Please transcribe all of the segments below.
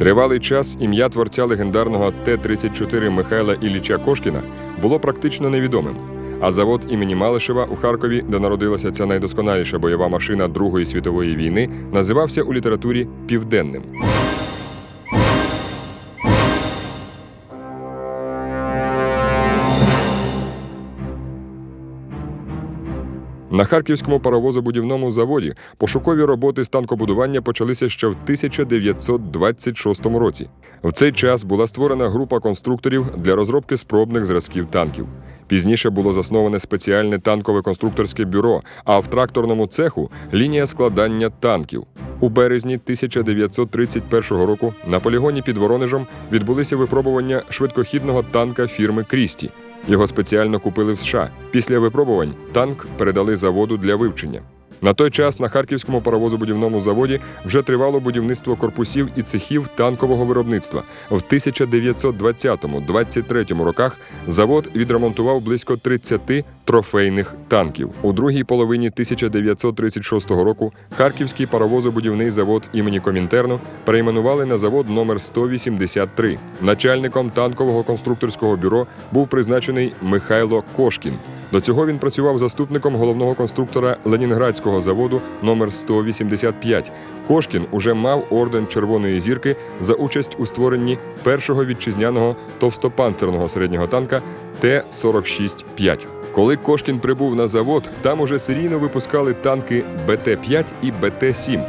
Тривалий час ім'я творця легендарного Т-34 Михайла Ілліча Кошкіна було практично невідомим. А завод імені Малишева у Харкові, де народилася ця найдосконаліша бойова машина Другої світової війни, називався у літературі Південним. На харківському паровозобудівному заводі пошукові роботи з танкобудування почалися ще в 1926 році. В цей час була створена група конструкторів для розробки спробних зразків танків. Пізніше було засноване спеціальне танкове конструкторське бюро, а в тракторному цеху лінія складання танків. У березні 1931 року на полігоні під Воронежем відбулися випробування швидкохідного танка фірми Крісті. Його спеціально купили в США. Після випробувань танк передали заводу для вивчення. На той час на харківському паровозобудівному заводі вже тривало будівництво корпусів і цехів танкового виробництва. В 1920-23 роках завод відремонтував близько 30 трофейних танків. У другій половині 1936 року Харківський паровозобудівний завод імені Комінтерну перейменували на завод номер 183. Начальником танкового конструкторського бюро був призначений Михайло Кошкін. До цього він працював заступником головного конструктора Ленінградського заводу номер 185. Кошкін уже мав орден Червоної зірки за участь у створенні першого вітчизняного товстопанцерного середнього танка Т-46-5. Коли Кошкін прибув на завод, там уже серійно випускали танки БТ-5 і БТ-7.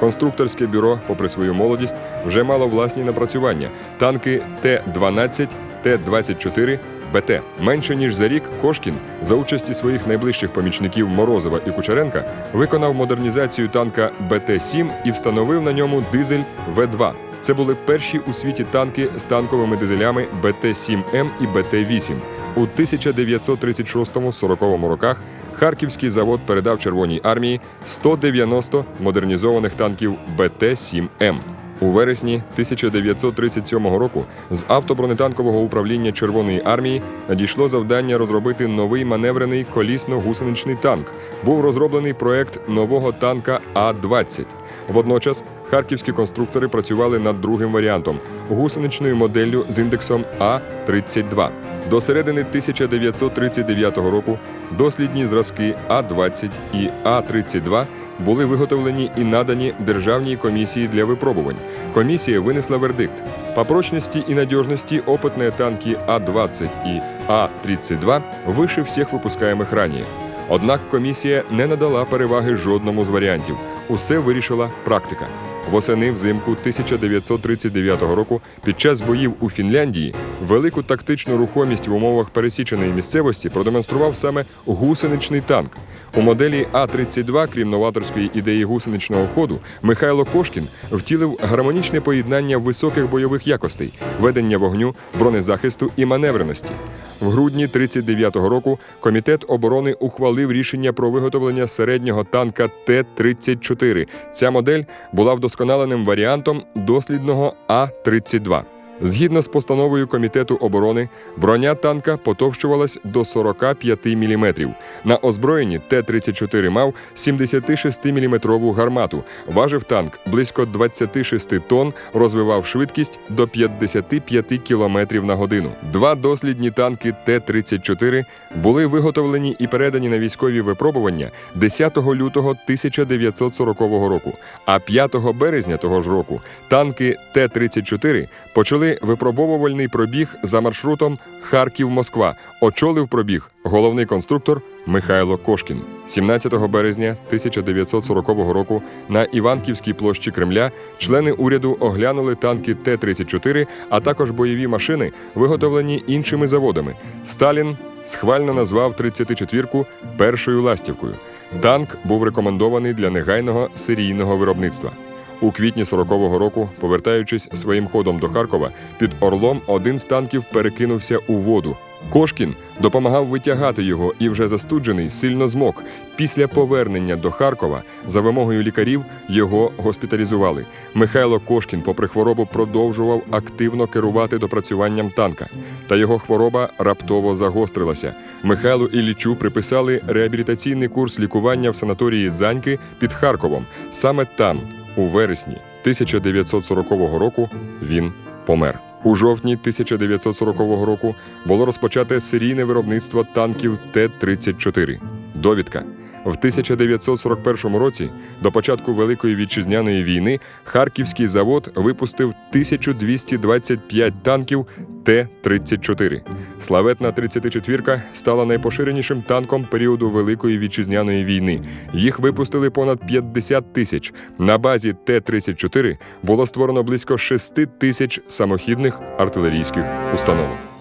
Конструкторське бюро, попри свою молодість, вже мало власні напрацювання: танки Т-12, Т-24, БТ. Менше ніж за рік Кошкін за участі своїх найближчих помічників Морозова і Кучеренка виконав модернізацію танка БТ-7 і встановив на ньому дизель В-2. Це були перші у світі танки з танковими дизелями БТ-7М і БТ-8. У 1936-40 роках Харківський завод передав Червоній армії 190 модернізованих танків БТ-7М. У вересні 1937 року з автобронетанкового управління Червоної армії надійшло завдання розробити новий маневрений колісно-гусеничний танк. Був розроблений проект нового танка А-20. Водночас харківські конструктори працювали над другим варіантом гусеничною моделлю з індексом А-32. До середини 1939 року дослідні зразки А-20 і А-32 були виготовлені і надані Державній комісії для випробувань. Комісія винесла вердикт. По прочности и надежности опытные танки А-20 и А-32 выше всіх випускаємих ранее. Однак комісія не надала переваги жодному з варіантів. Усе вирішила практика. Восени взимку 1939 року під час боїв у Фінляндії велику тактичну рухомість в умовах пересіченої місцевості продемонстрував саме гусеничний танк. У моделі А-32, крім новаторської ідеї гусеничного ходу, Михайло Кошкін втілив гармонічне поєднання високих бойових якостей, ведення вогню, бронезахисту і маневреності. В грудні 39-го року комітет оборони ухвалив рішення про виготовлення середнього танка Т-34. Ця модель була вдосконаленим варіантом дослідного А-32. Згідно з постановою Комітету оборони, броня танка потовщувалась до 45 мм. На озброєнні Т-34 мав 76-мм гармату. Важив танк близько 26 тонн, розвивав швидкість до 55 км на годину. Два дослідні танки Т-34 були виготовлені і передані на військові випробування 10 лютого 1940 року. А 5 березня того ж року танки Т-34 почали випробовувальний пробіг за маршрутом Харків-Москва. Очолив пробіг головний конструктор Михайло Кошкін. 17 березня 1940 року на Іванківській площі Кремля члени уряду оглянули танки Т-34, а також бойові машини, виготовлені іншими заводами. Сталін схвально назвав 34-ку першою ластівкою. Танк був рекомендований для негайного серійного виробництва. У квітні 40-го року, повертаючись своїм ходом до Харкова, під Орлом один з танків перекинувся у воду. Кошкін допомагав витягати його і вже застуджений сильно змок. Після повернення до Харкова за вимогою лікарів його госпіталізували. Михайло Кошкін, попри хворобу, продовжував активно керувати допрацюванням танка. Та його хвороба раптово загострилася. Михайлу Іллічу приписали реабілітаційний курс лікування в санаторії Заньки під Харковом. Саме там, у вересні 1940 року він помер. У жовтні 1940 року було розпочате серійне виробництво танків Т-34. Довідка. В 1941 році, до початку Великої вітчизняної війни, Харківський завод випустив 1225 танків Т-34. Славетна 34-ка стала найпоширенішим танком періоду Великої вітчизняної війни. Їх випустили понад 50 тисяч. На базі Т-34 було створено близько 6 тисяч самохідних артилерійських установок.